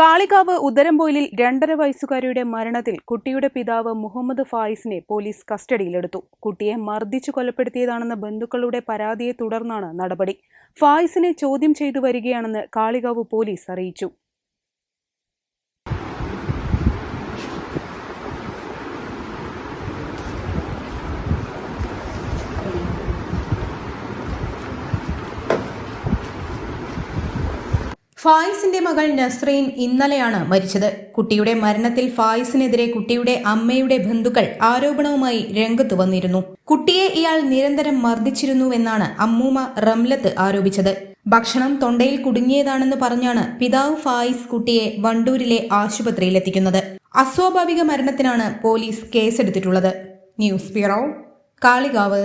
Kalikavu ഉദരംപോയിലിൽ രണ്ടര വയസ്സുകാരിയുടെ മരണത്തിൽ കുട്ടിയുടെ പിതാവ് മുഹമ്മദ് ഫായിസിനെ പോലീസ് കസ്റ്റഡിയിലെടുത്തു. കുട്ടിയെ മർദ്ദിച്ചു കൊലപ്പെടുത്തിയതാണെന്ന ബന്ധുക്കളുടെ പരാതിയെ തുടർന്നാണ് നടപടി. ഫായിസിനെ ചോദ്യം ചെയ്തു വരികയാണെന്ന് കാളികാവ് പോലീസ് അറിയിച്ചു. ഫായിസിന്റെ മകൾ നസ്രീൻ ഇന്നലെയാണ് മരിച്ചത്. കുട്ടിയുടെ മരണത്തിൽ ഫായിസിനെതിരെ കുട്ടിയുടെ അമ്മയുടെ ബന്ധുക്കൾ ആരോപണവുമായി രംഗത്തു വന്നിരുന്നു. കുട്ടിയെ ഇയാൾ നിരന്തരം മർദ്ദിച്ചിരുന്നുവെന്നാണ് അമ്മൂമ്മ റംലത്ത് ആരോപിച്ചത്. ഭക്ഷണം തൊണ്ടയിൽ കുടുങ്ങിയതാണെന്ന് പറഞ്ഞാണ് പിതാവ് ഫായിസ് കുട്ടിയെ വണ്ടൂരിലെ ആശുപത്രിയിലെത്തിക്കുന്നത് അസ്വാഭാവിക മരണത്തിനാണ് പോലീസ് കേസെടുത്തിട്ടുള്ളത്. News bureau Kalikavu.